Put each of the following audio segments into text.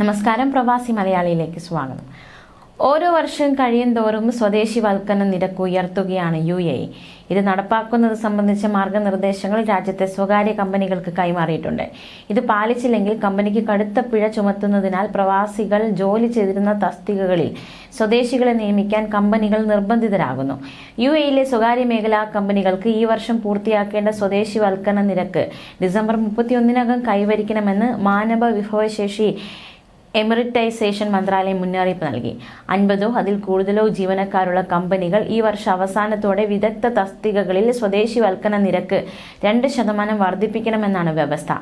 നമസ്കാരം പ്രവാസി മലയാളിയിലേക്ക് സ്വാഗതം. ഓരോ വർഷം കഴിയും തോറും സ്വദേശിവൽക്കരണ നിരക്ക് ഉയർത്തുകയാണ് യു എ. ഇത് നടപ്പാക്കുന്നത് സംബന്ധിച്ച മാർഗനിർദ്ദേശങ്ങൾ രാജ്യത്തെ സ്വകാര്യ കമ്പനികൾക്ക് കൈമാറിയിട്ടുണ്ട്. ഇത് പാലിച്ചില്ലെങ്കിൽ കമ്പനിക്ക് കടുത്ത പിഴ ചുമത്തുന്നതിനാൽ പ്രവാസികൾ ജോലി ചെയ്തിരുന്ന തസ്തികകളിൽ സ്വദേശികളെ നിയമിക്കാൻ കമ്പനികൾ നിർബന്ധിതരാകുന്നു. യു എയിലെ സ്വകാര്യ മേഖലാ കമ്പനികൾക്ക് ഈ വർഷം പൂർത്തിയാക്കേണ്ട സ്വദേശിവൽക്കരണ നിരക്ക് ഡിസംബർ മുപ്പത്തിയൊന്നിനകം കൈവരിക്കണമെന്ന് മാനവ വിഭവശേഷി എമിറിറ്റൈസേഷൻ മന്ത്രാലയം മുന്നറിയിപ്പ് നൽകി. അൻപതോ അതിൽ കൂടുതലോ ജീവനക്കാരുള്ള കമ്പനികൾ ഈ വർഷ അവസാനത്തോടെ വിദഗ്ധ തസ്തികകളിൽ സ്വദേശിവൽക്കരണ നിരക്ക് രണ്ട് ശതമാനം വർദ്ധിപ്പിക്കണമെന്നാണ് വ്യവസ്ഥ.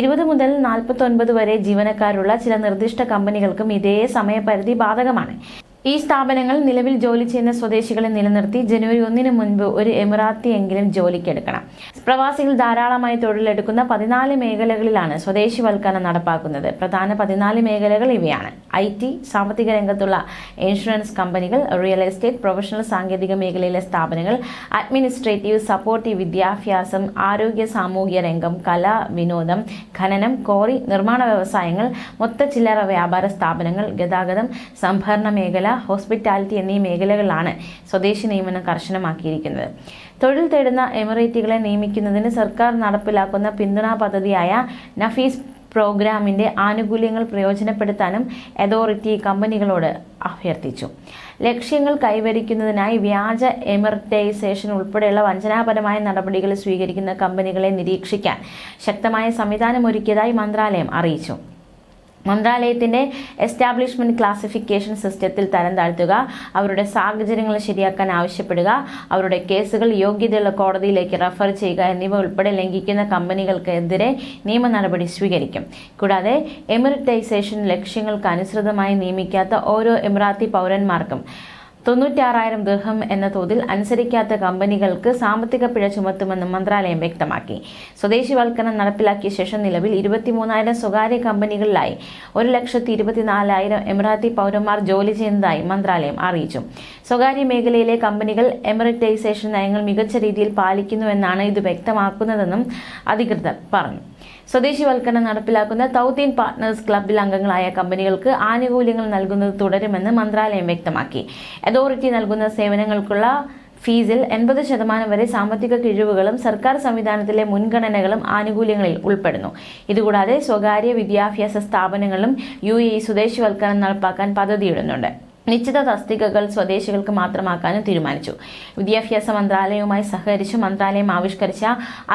ഇരുപത് മുതൽ നാൽപ്പത്തൊൻപത് വരെ ജീവനക്കാരുള്ള ചില നിർദ്ദിഷ്ട കമ്പനികൾക്കും ഇതേ സമയപരിധി ബാധകമാണ്. ഈ സ്ഥാപനങ്ങൾ നിലവിൽ ജോലി ചെയ്യുന്ന സ്വദേശികളെ നിലനിർത്തി ജനുവരി ഒന്നിന് മുൻപ് ഒരു എമിറാത്തിയെങ്കിലും ജോലിക്കെടുക്കണം. പ്രവാസികൾ ധാരാളമായി തൊഴിലെടുക്കുന്ന പതിനാല് മേഖലകളിലാണ് സ്വദേശിവൽക്കരണം നടപ്പാക്കുന്നത്. പ്രധാന പതിനാല് മേഖലകൾ ഇവയാണ്. ഐ ടി സാമ്പത്തിക രംഗത്തുള്ള ഇൻഷുറൻസ് കമ്പനികൾ റിയൽ എസ്റ്റേറ്റ് പ്രൊഫഷണൽ സാങ്കേതിക മേഖലയിലെ സ്ഥാപനങ്ങൾ അഡ്മിനിസ്ട്രേറ്റീവ് സപ്പോർട്ടീവ് വിദ്യാഭ്യാസം ആരോഗ്യ സാമൂഹ്യ രംഗം കല വിനോദം ഖനനം കോറി നിർമ്മാണ വ്യവസായങ്ങൾ മൊത്ത ചില്ലറ വ്യാപാര സ്ഥാപനങ്ങൾ ഗതാഗതം സംഭരണ മേഖല ഹോസ്പിറ്റാലിറ്റി എന്നീ മേഖലകളാണ് സ്വദേശി നിയമനം കർശനമാക്കിയിരിക്കുന്നത്. തൊഴിൽ തേടുന്ന എമിറേറ്റുകളെ നിയമിക്കുന്നതിന് സർക്കാർ നടപ്പിലാക്കുന്ന പിന്തുണാ പദ്ധതിയായ നഫീസ് പ്രോഗ്രാമിന്റെ ആനുകൂല്യങ്ങൾ പ്രയോജനപ്പെടുത്താനും അതോറിറ്റി കമ്പനികളോട് അഭ്യർത്ഥിച്ചു. ലക്ഷ്യങ്ങൾ കൈവരിക്കുന്നതിനായി വ്യാജ എമർട്ടൈസേഷൻ ഉൾപ്പെടെയുള്ള വഞ്ചനാപരമായ നടപടികൾ സ്വീകരിക്കുന്ന കമ്പനികളെ നിരീക്ഷിക്കാൻ ശക്തമായ സംവിധാനം ഒരുക്കിയതായി മന്ത്രാലയം അറിയിച്ചു. മന്ത്രാലയത്തിന്റെ എസ്റ്റാബ്ലിഷ്മെന്റ് ക്ലാസിഫിക്കേഷൻ സിസ്റ്റത്തിൽ തരം താഴ്ത്തുക അവരുടെ സാഹചര്യങ്ങൾ ശരിയാക്കാൻ ആവശ്യപ്പെടുക അവരുടെ കേസുകൾ യോഗ്യതയുള്ള കോടതിയിലേക്ക് റഫർ ചെയ്യുക എന്നിവ ഉൾപ്പെടെ ലംഘിക്കുന്ന കമ്പനികൾക്കെതിരെ നിയമ നടപടി സ്വീകരിക്കും. കൂടാതെ എമിറിറ്റൈസേഷൻ ലക്ഷ്യങ്ങൾക്ക് അനുസൃതമായി നിയമിക്കാത്ത ഓരോ എമിറാത്തി പൗരന്മാർക്കും തൊണ്ണൂറ്റാറായിരം ദൃഹം എന്ന തോതിൽ അനുസരിക്കാത്ത കമ്പനികൾക്ക് സാമ്പത്തിക പിഴ ചുമത്തുമെന്നും മന്ത്രാലയം വ്യക്തമാക്കി. സ്വദേശിവൽക്കരണം നടപ്പിലാക്കിയ ശേഷം നിലവിൽ ഇരുപത്തിമൂന്നായിരം സ്വകാര്യ കമ്പനികളിലായി ഒരു ലക്ഷത്തി ഇരുപത്തിനാലായിരം എമിറാത്തി പൗരന്മാർ ജോലി ചെയ്യുന്നതായി മന്ത്രാലയം അറിയിച്ചു. സ്വകാര്യ മേഖലയിലെ കമ്പനികൾ എമിറിറ്റൈസേഷൻ നയങ്ങൾ മികച്ച രീതിയിൽ പാലിക്കുന്നുവെന്നാണ് ഇത് വ്യക്തമാക്കുന്നതെന്നും അധികൃതർ പറഞ്ഞു. സ്വദേശിവൽക്കരണം നടപ്പിലാക്കുന്ന തൗതീൻ പാർട്ട്നേഴ്സ് ക്ലബിൽ അംഗങ്ങളായ കമ്പനികൾക്ക് ആനുകൂല്യങ്ങൾ നൽകുന്നത് തുടരുമെന്ന് മന്ത്രാലയം വ്യക്തമാക്കി. അതോറിറ്റി നൽകുന്ന സേവനങ്ങൾക്കുള്ള ഫീസിൽ എൺപത് ശതമാനം വരെ സാമ്പത്തിക കിഴിവുകളും സർക്കാർ സംവിധാനത്തിലെ മുൻഗണനകളും ആനുകൂല്യങ്ങളിൽ ഉൾപ്പെടുന്നു. ഇതുകൂടാതെ സ്വകാര്യ വിദ്യാഭ്യാസ സ്ഥാപനങ്ങളും യു എ സ്വദേശിവൽക്കരണം നടപ്പാക്കാൻ പദ്ധതിയിടുന്നുണ്ട്. നിശ്ചിത തസ്തികകൾ സ്വദേശികൾക്ക് മാത്രമാക്കാനും തീരുമാനിച്ചു. വിദ്യാഭ്യാസ മന്ത്രാലയവുമായി സഹകരിച്ച് മന്ത്രാലയം ആവിഷ്കരിച്ച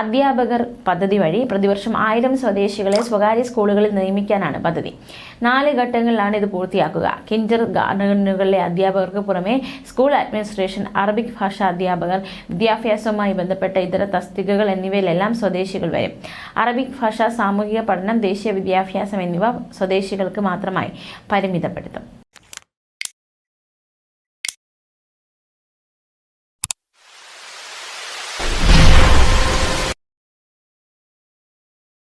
അധ്യാപകർ പദ്ധതി വഴി പ്രതിവർഷം ആയിരം സ്വദേശികളെ സ്വകാര്യ സ്കൂളുകളിൽ നിയമിക്കാനാണ് പദ്ധതി. നാല് ഘട്ടങ്ങളിലാണ് ഇത് പൂർത്തിയാക്കുക. കിൻഡർ ഗാർഡനുകളിലെ അധ്യാപകർക്ക് പുറമെ സ്കൂൾ അഡ്മിനിസ്ട്രേഷൻ അറബിക് ഭാഷാ അധ്യാപകർ വിദ്യാഭ്യാസവുമായി ബന്ധപ്പെട്ട ഇതര തസ്തികകൾ എന്നിവയിലെല്ലാം സ്വദേശികൾ വരും. അറബിക് ഭാഷ സാമൂഹിക പഠനം ദേശീയ വിദ്യാഭ്യാസം എന്നിവ സ്വദേശികൾക്ക് മാത്രമായി പരിമിതപ്പെടുത്തും.